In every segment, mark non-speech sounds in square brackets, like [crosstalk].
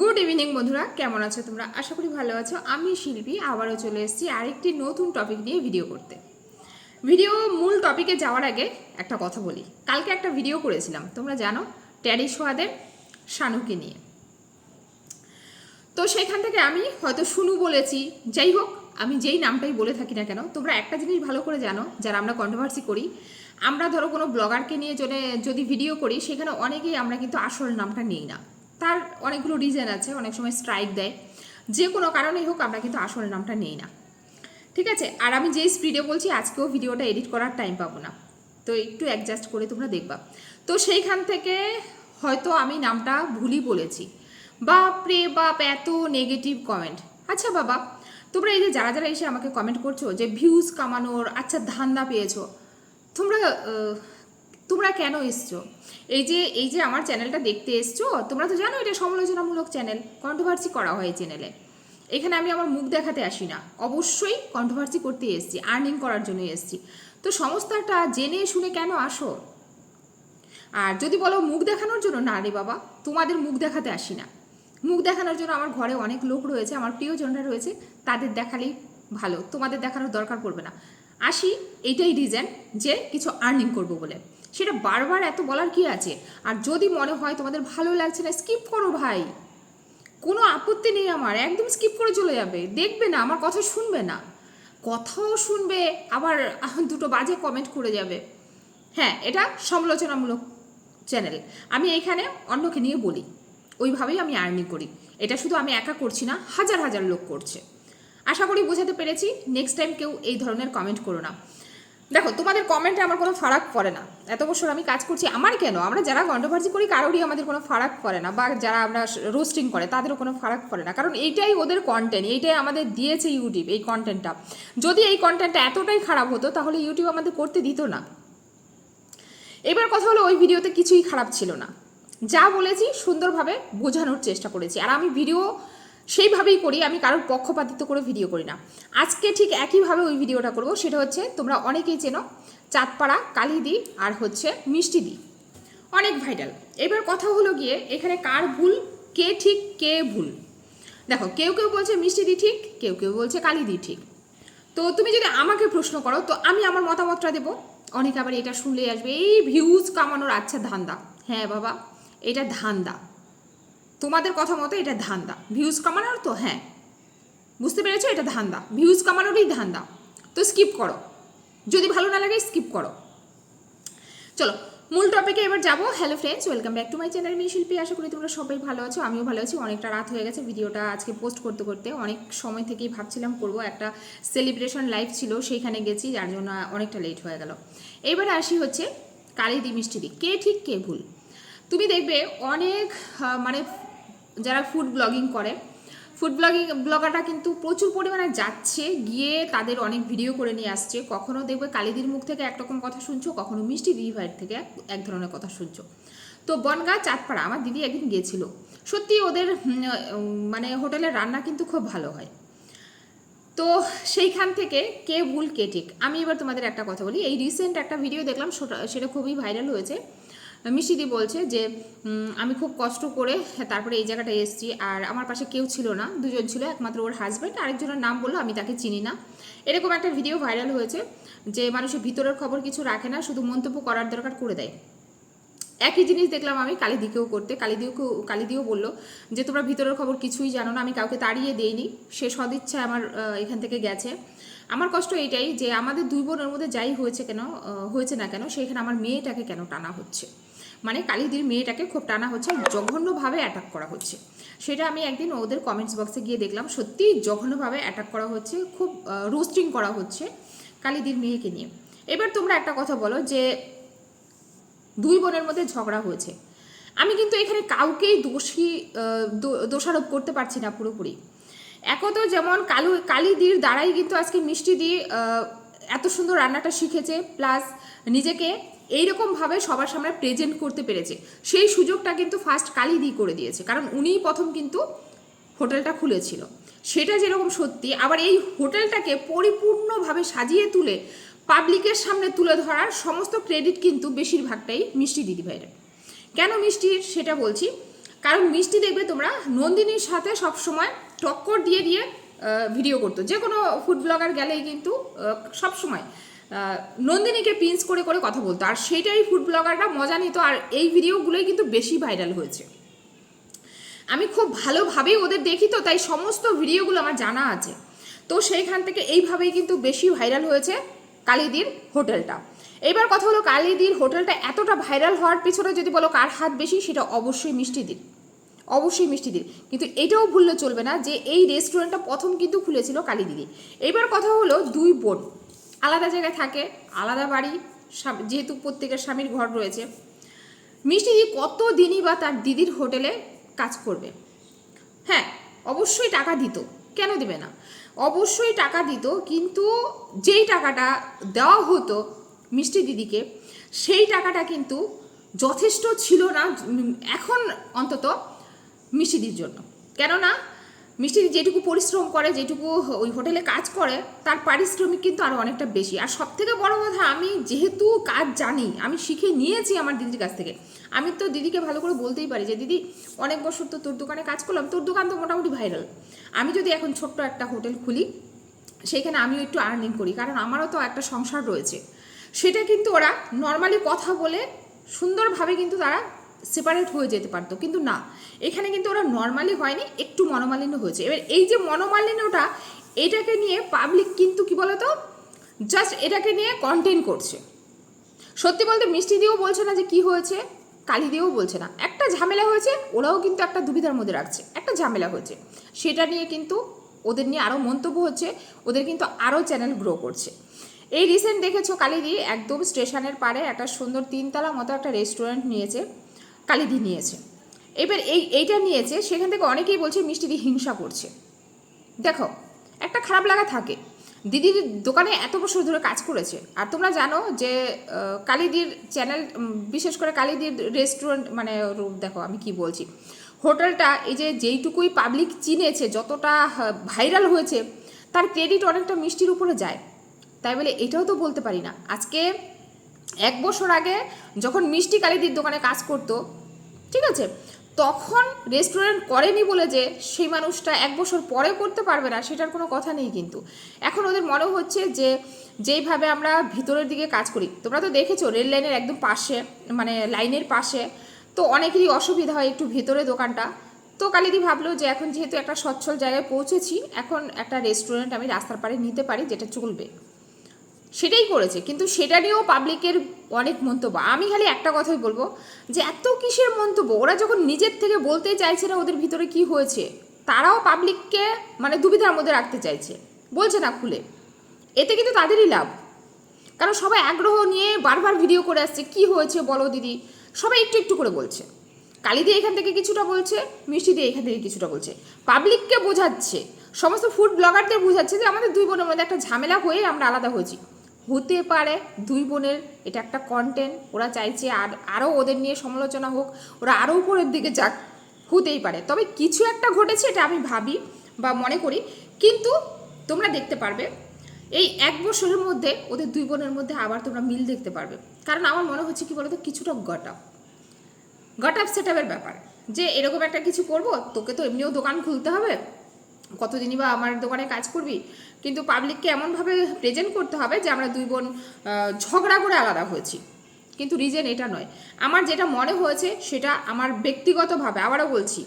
Good evening বন্ধুরা। কেমন আছো তোমরা? আশা করি ভালো আছো। আমি শিল্পী। আবারও চলে এসেছি আরেকটি নতুন টপিক নিয়ে ভিডিও করতে। ভিডিও মূল টপিকে যাওয়ার আগে একটা কথা বলি। কালকে একটা ভিডিও করেছিলাম। তোমরা জানো ট্যারি সোয়াদের শানুকে নিয়ে। তো সেখান থেকে আমি হয়তো শুনু বলেছি। যাই হোক, আমি যেই নামটাই বলে থাকি না কেন, তোমরা একটা জিনিস ভালো করে জানো, যারা আমরা কন্ট্রোভার্সি করি, আমরা ধরো কোনো ব্লগারকে নিয়ে যদি যদি ভিডিও করি, সেখানে অনেকেই আমরা কিন্তু আসল নামটা নিই না। তার অনেকগুলো রিজন আছে, অনেক সময় স্ট্রাইক দেয়। যে কোনো কারণেই হোক, আমরা কিন্তু আসল নামটা নিই না। ঠিক আছে? আর আমি যেই স্পিডে বলছি, আজকেও ভিডিওটা এডিট করার টাইম পাবো না। তো একটু অ্যাডজাস্ট করে তোমরা দেখবা। তো সেইখান থেকে হয়তো আমি নামটা ভুলই বলেছি। বাপরে বাপ, এত নেগেটিভ কমেন্ট আচ্ছা বাবা, তোমরা এই যে যারা যারা এসে আমাকে কমেন্ট করছ যে ভিউজ কামানোর আচ্ছা ধান্দা পেয়েছ, তোমরা তোমরা কেন এসছো? এই যে এই যে আমার চ্যানেলটা দেখতে এসছো, তোমরা তো জানো এটা সমালোচনামূলক চ্যানেল কন্ট্রোভার্সি করা হয় চ্যানেলে। এখানে আমি আমার মুখ দেখাতে আসি না। অবশ্যই কন্ট্রোভার্সি করতে এসেছি আর্নিং করার জন্য এসেছি। তো সমস্যাটা জেনে শুনে কেন আসো? আর যদি বলো মুখ দেখানোর জন্য, না রে বাবা, তোমাদের মুখ দেখাতে আসি না। মুখ দেখানোর জন্য আমার ঘরে অনেক লোক রয়েছে, আমার প্রিয়জনরা রয়েছে, তাদের দেখালেই ভালো, তোমাদের দেখানোর দরকার পড়বে না। আসি, এইটাই রিজন যে কিছু আর্নিং করব বলে। সেটা বারবার এত বলার কি আছে? আর যদি মনে হয় তোমাদের ভালো লাগছে না স্কিপ করো ভাই। কোনো আপত্তি নেই আমার, একদম স্কিপ করে চলে যাবে। দেখবে না, আমার কথা শুনবে না। কথাও শুনবে, আবার [laughs] দুটো বাজে কমেন্ট করে যাবে। হ্যাঁ এটা সমালোচনামূলক চ্যানেল আমি এইখানে অন্যকে নিয়ে বলি। ওইভাবেই আমি আর্নিং করি। এটা শুধু আমি একা করছি না, হাজার হাজার লোক করছে। আশা করি বোঝাতে পেরেছি নেক্সট টাইম কেউ এই ধরনের কমেন্ট করো না। দেখো, তোমাদের কমেন্টে আমার কোনো ফারাক পড়ে না। এত বছর আমি কাজ করছি, আমার কেন? আমরা যারা কন্ট্রোভার্সি করি, কারোরই আমাদের কোনো ফারাক পড়ে না, বা যারা আমরা রোস্টিং করে, তাদেরও কোনো ফারাক পড়ে না। কারণ এইটাই ওদের কন্টেন্ট এইটাই আমাদের দিয়েছে ইউটিউব এই কন্টেন্টটা যদি এই কন্টেন্টটা এতটাই খারাপ হতো, তাহলে ইউটিউব আমাদের করতে দিত না। এবার কথা হলো, ওই ভিডিওতে কিছুই খারাপ ছিল না। যা বলেছি, সুন্দরভাবে বোঝানোর চেষ্টা করেছি। আর আমি ভিডিও সেইভাবেই করি, আমি কারোর পক্ষপাতিত্ব করে ভিডিও করি না। আজকে ঠিক একইভাবে ওই ভিডিওটা করব, সেটা হচ্ছে তোমরা অনেকেই চেনো চাঁদপাড়া, কালিদি আর হচ্ছে মিষ্টিদি অনেক ভাইরাল এবার কথা হলো গিয়ে এখানে কার ভুল, কে ঠিক, কে ভুল। দেখো, কেউ কেউ বলছে মিষ্টিদি ঠিক, কেউ কেউ বলছে কালিদি ঠিক। তো তুমি যদি আমাকে প্রশ্ন করো, তো আমি আমার মতামতটা দেবো। অনেকে আবার এটা শুনলেই আসবে, এই ভিউজ কামানোর আচ্ছা ধান্দা। হ্যাঁ বাবা, এটা ধান্দা। তোমাদের কথা মতো এটা ধান্দা। ভিউজ কামানোর তো হ্যাঁ। বুঝতে পেরেছ? এটা ধান্দা। ভিউজ কামানোরই ধান্দা। তো স্কিপ করো। যদি ভালো না লাগে স্কিপ করো। চলো, মূল টপিকে এবার যাব। Hello friends welcome back to my channel me Shilpi. আশা করি তোমরা সবাই ভালো আছো, আমিও ভালো আছি। অনেকটা রাত হয়ে গেছে, ভিডিওটা আজকে পোস্ট করতে করতে। অনেক সময় থেকেই ভাবছিলাম করব, একটা সেলিব্রেশন লাইভ ছিল, সেইখানে গেছি, যার জন্য অনেকটা লেট হয়ে গেল। এবারে আসি হচ্ছে কালিদি মিষ্টিদি কে ঠিক, কে ভুল? তুমি দেখবে অনেক মানে যারা ফুড ব্লগিং করে ফুড ব্লগিং ব্লগাররা কিন্তু প্রচুর পরিমাণে যাচ্ছে, গিয়ে তাদের অনেক ভিডিও করে নিয়ে আসছে। কখনো দেখবে কালিদির মুখ থেকে একরকম কথা শুনছো, কখনো মিষ্টি দিদি থেকে এক- ধরনের কথা শুনছো। তো বনগা চাঁদপাড়া, আমার দিদি একদিন গিয়েছিল সত্যি ওদের মানে হোটেলের রান্না কিন্তু খুব ভালো হয়। তো সেইখান থেকে কে ভুল কে ঠিক, আমি এবার তোমাদের একটা কথা বলি। এই রিসেন্ট একটা ভিডিও দেখলাম, সেটা খুবই ভাইরাল হয়েছে। মিষ্টিদি বলছে যে আমি খুব কষ্ট করে তারপরে এই জায়গাটায় এসেছি আর আমার পাশে কেউ ছিল না, দুজন ছিল, একমাত্র ওর হাজব্যান্ড আরেকজনের নাম বলল, আমি তাকে চিনি না। এরকম একটা ভিডিও ভাইরাল হয়েছে যে, মানুষের ভিতরের খবর কিছু রাখে না, শুধু মন্তব্য করার দরকার করে দেয়। একই জিনিস দেখলাম আমি কালিদিকেও করতে। কালিদিকেও, কালিদিও বলল যে, তোমরা ভিতরের খবর কিছুই জানো না, আমি কাউকে তাড়িয়ে দেইনি। সে সদিচ্ছা আমার এখান থেকে গেছে। আমার কষ্ট এইটাই যে আমাদের দুই বোনের মধ্যে যাই হয়েছে কেন হয়েছে না কেন, সেখানে আমার মেয়েটাকে কেন টানা হচ্ছে? মানে কালিদির মেয়েটাকে খুব টানা হচ্ছে জঘন্যভাবে অ্যাটাক করা হচ্ছে। সেটা আমি একদিন ওদের কমেন্টস বক্সে গিয়ে দেখলাম, সত্যিই জঘন্যভাবে অ্যাটাক করা হচ্ছে, খুব রোস্টিং করা হচ্ছে কালিদির মেয়েকে নিয়ে। এবার তোমরা একটা কথা বলো যে দুই বোনের মধ্যে ঝগড়া হয়েছে। আমি কিন্তু এখানে কাউকেই দোষী দোষারোপ করতে পারছি না পুরোপুরি। একত যেমন কালু কালিদির দ্বারাই কিন্তু আজকে মিষ্টি দিয়ে এত সুন্দর রান্নাটা শিখেছে প্লাস নিজেকে এইরকমভাবে সবার সামনে প্রেজেন্ট করতে পেরেছে। সেই সুযোগটা কিন্তু ফার্স্ট কালিদি করে দিয়েছে, কারণ উনিই প্রথম কিন্তু হোটেলটা খুলেছিল। সেটা যেরকম সত্যি, আবার এই হোটেলটাকে পরিপূর্ণভাবে সাজিয়ে তুলে পাবলিকের সামনে তুলে ধরার সমস্ত ক্রেডিট কিন্তু বেশিরভাগটাই মিষ্টি দিদিভাইয়ের। কেন মিষ্টির সেটা বলছি? কারণ মিষ্টি দেখবে তোমরা নন্দিনীর সাথে সব সময় টক্কর দিয়ে দিয়ে ভিডিও করতো। যে কোনো ফুড ব্লগার গেলেই কিন্তু সব সময় নন্দিনীকে পিন্স করে করে কথা বলতো। আর সেটাই ফুড ব্লগাররা মজা নিত, আর এই ভিডিওগুলোই কিন্তু বেশি ভাইরাল হয়েছে। আমি খুব ভালোভাবেই ওদের দেখি তো, তাই সমস্ত ভিডিওগুলো আমার জানা আছে। তো সেইখান থেকে এইভাবেই কিন্তু বেশি ভাইরাল হয়েছে কালিদির হোটেলটা। এবার কথা হলো, কালিদির হোটেলটা এতটা ভাইরাল হওয়ার পিছনে যদি বলো কার হাত বেশি, সেটা অবশ্যই মিষ্টিদির অবশ্যই মিষ্টিদির কিন্তু এটাও ভুললে চলবে না যে এই রেস্টুরেন্টটা প্রথম কিন্তু খুলেছিল কালিদিদি এবার কথা হলো দুই বোন। আলাদা জায়গায় থাকে, আলাদা বাড়ি যেহেতু প্রত্যেকের স্বামীর ঘর রয়েছে। মিষ্টিদি কত দিনই বা তার দিদির হোটেলে কাজ করবে? হ্যাঁ অবশ্যই টাকা দিত, কেন দেবে না? অবশ্যই টাকা দিত, কিন্তু যেই টাকাটা দেওয়া হতো মিষ্টি দিদিকে, সেই টাকাটা কিন্তু যথেষ্ট ছিল না। এখন অন্তত মিষ্টিদির জন্য। কেননা মিষ্টিদি যেটুকু পরিশ্রম করে, যেটুকু ওই হোটেলে কাজ করে, তার পারিশ্রমিক কিন্তু আরও অনেকটা বেশি। আর সব থেকে বড় কথা, আমি যেহেতু কাজ জানি, আমি শিখে নিয়েছি আমার দিদির কাছ থেকে। আমি তো দিদিকে ভালো করে বলতেই পারি যে, দিদি, অনেক বছর তো তোর দোকানে কাজ করলাম, তোর দোকান তো মোটামুটি ভাইরাল। আমি যদি এখন ছোট্ট একটা হোটেল খুলি সেইখানে আমিও একটু আর্নিং করি, কারণ আমারও তো একটা সংসার রয়েছে। সেটা কিন্তু ওরা নর্মালি কথা বলে সুন্দরভাবে কিন্তু তারা সেপারেট হয়ে যেতে পারতো, কিন্তু না। এখানে কিন্তু ওরা নর্মালি হয়নি, একটু মনোমালিন্য হয়েছে। এবার এই যে মনোমালিন্যটা, এটাকে নিয়ে পাবলিক কিন্তু কি বলতো? জাস্ট এটাকে নিয়ে কন্টেন্ট করছে। সত্যি বলতে মিষ্টি দিয়েও বলছে না যে কি হয়েছে, কালি দিয়েও বলছে না। একটা ঝামেলা হয়েছে, ওরাও কিন্তু একটা দুবিধার মধ্যে রাখছে। একটা ঝামেলা হয়েছে। সেটা নিয়ে কিন্তু ওদের নিয়ে আরও মন্তব্য হচ্ছে, ওদের কিন্তু আরও চ্যানেল গ্রো করছে। এই রিসেন্ট দেখেছ কালিদি একদম স্টেশনের পারে একটা সুন্দর তিনতলা মতো একটা রেস্টুরেন্ট নিয়েছে। কালিদি নিয়েছে। এবার এই, এইটা নিয়েছে, সেখান থেকে অনেকেই বলছে মিষ্টিদি হিংসা করছে। দেখো, একটা খারাপ লাগা থাকে। দিদির দোকানে এত বছর ধরে কাজ করেছে। আর তোমরা জানো যে কালিদির চ্যানেল বিশেষ করে কালিদির রেস্টুরেন্ট মানে দেখো আমি কি বলছি। হোটেলটা, এই যে যেইটুকুই পাবলিক চিনেছে, যতটা ভাইরাল হয়েছে, তার ক্রেডিট অনেকটা মিষ্টির উপরে যায়। তাই বলে এটাও তো বলতে পারি না। আজকে এক বছর আগে যখন মিষ্টি কালিদির দোকানে কাজ করতো, ঠিক আছে? তখন রেস্টুরেন্ট করেনি বলে যে সেই মানুষটা এক বছর পরে করতে পারবে না, সেটার কোনো কথা নেই কিন্তু। এখন ওদের মনে হচ্ছে যে যেইভাবে আমরা ভিতরের দিকে কাজ করি, তোমরা তো দেখেছ রেল লাইনের একদম পাশে মানে লাইনের পাশে, তো অনেকেরই অসুবিধা হয় একটু ভেতরে দোকানটা। তো কালিদি ভাবলো যে এখন যেহেতু একটা সচ্ছল জায়গায় পৌঁছেছি, এখন একটা রেস্টুরেন্ট আমি রাস্তার পাড়ে নিতে পারি, যেটা চলবে। সেটাই করেছে। কিন্তু সেটা নিয়েও পাবলিকের অনেক মন্তব্য। আমি খালি একটা কথাই বলব যে, এত কিসের মন্তব্য? ওরা যখন নিজের থেকে বলতে চাইছে না ওদের ভিতরে কি হয়েছে, তারাও পাবলিককে মানে দুবিধার মধ্যে রাখতে চাইছে। বলছে না খুলে। এতে কিন্তু তাদেরই লাভ। কারণ সবাই আগ্রহ নিয়ে বারবার ভিডিও করে আসছে, কি হয়েছে বলো দিদি? সবাই একটু একটু করে বলছে। কালি দিয়ে এখান থেকে কিছুটা বলছে, মিষ্টি দিয়ে এখান থেকে কিছুটা বলছে। পাবলিককে বোঝাচ্ছে, সমস্ত ফুড ব্লগারদের বোঝাচ্ছে যে, আমাদের দুই বোনের মধ্যে একটা ঝামেলা হয়ে আমরা আলাদা হয়েছি। হতে পারে দুই বোনের, এটা একটা কন্টেন্ট ওরা চাইছে আর আরও ওদের নিয়ে সমালোচনা হোক, ওরা আরও উপরের দিকে যাক, হতেই পারে। তবে কিছু একটা ঘটেছে, এটা আমি ভাবি বা মনে করি, কিন্তু তোমরা দেখতে পারবে, এই এক বছরের মধ্যে, ওদের দুই বোনের মধ্যে আবার তোমরা মিল দেখতে পারবে। কারণ আমার মনে হচ্ছে কি বলতো, কিছুটা got up. Got up set ব্যাপার। যে এরকম একটা কিছু করব, তোকে তো এমনিও দোকান খুলতে হবে কতদিনই বা আমার দোকানে কাজ করবি? কিন্তু পাবলিককে এমনভাবে প্রেজেন্ট করতে হবে যে আমরা দুই বোন ঝগড়া করে আলাদা হয়েছি। কিন্তু রিজেন এটা নয়। আমার যেটা মনে হয়েছে সেটা আমার ব্যক্তিগতভাবে, আবারও বলছি,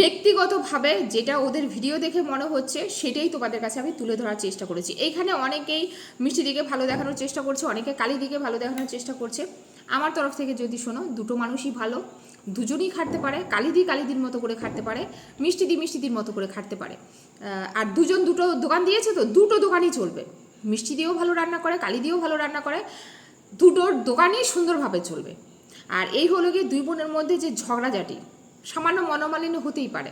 ব্যক্তিগতভাবে যেটা ওদের ভিডিও দেখে মনে হচ্ছে সেটাই তোমাদের কাছে আমি তুলে ধরার চেষ্টা করেছি। এইখানে অনেকেই মিষ্টি দিকে ভালো দেখানোর চেষ্টা করছে, অনেকে কালী দিকে ভালো দেখানোর চেষ্টা করছে। আমার তরফ থেকে যদি শোনো, দুটো মানুষই ভালো। দুজনই খাটতে পারে কালিদি কালিদির মতো করে খাটতে পারে, মিষ্টি দি মিষ্টিদির মতো করে খাটতে পারে। আর দুজন দুটো দোকান দিয়েছে তো, দুটো দোকানই চলবে। মিষ্টি দিয়েও ভালো রান্না করে, কালি দিয়েও ভালো রান্না করে দুটোর দোকানই সুন্দরভাবে চলবে। আর এই হলো গিয়ে দুই বোনের মধ্যে যে ঝগড়াঝাটি, সামান্য মনোমালিন্য হতেই পারে।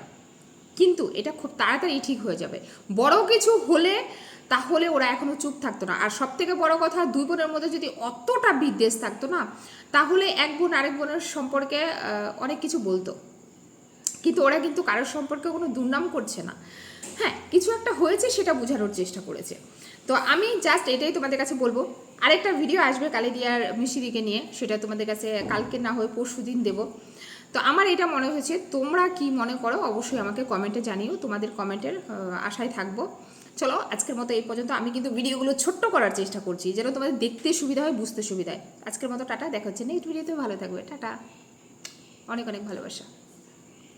কিন্তু এটা খুব তাড়াতাড়ি ঠিক হয়ে যাবে। বড় কিছু হলে তাহলে ওরা এখনও চুপ থাকতো না। আর সব থেকে বড় কথা, দুই বোনের মধ্যে যদি অতটা বিদ্বেষ থাকতো না, তাহলে এক বোন আরেক বোনের সম্পর্কে অনেক কিছু বলতো। কিন্তু ওরা কিন্তু কারোর সম্পর্কে কোনো দুর্নাম করছে না। হ্যাঁ কিছু একটা হয়েছে সেটা বোঝানোর চেষ্টা করেছে। তো আমি জাস্ট এটাই তোমাদের কাছে বলব। আরেকটা ভিডিও আসবে কালিদিয়ার মিশিদিকে নিয়ে, সেটা তোমাদের কাছে কালকে না হয়ে পরশু দিন দেবো। তো আমার এটা মনে হয়েছে, তোমরা কি মনে করো, অবশ্যই আমাকে কমেন্টে জানিও। তোমাদের কমেন্টের আশায় থাকব। চলো, আজকের মতো এই পর্যন্ত। আমি কিন্তু ভিডিওগুলো ছোট্ট করার চেষ্টা করছি, যেন তোমাদের দেখতে সুবিধা হয়, বুঝতে সুবিধা হয়। আজকের মতো টাটা, দেখা হচ্ছে নেক্সট ভিডিওতে ভালো থাকবে, টাটা। অনেক অনেক ভালোবাসা।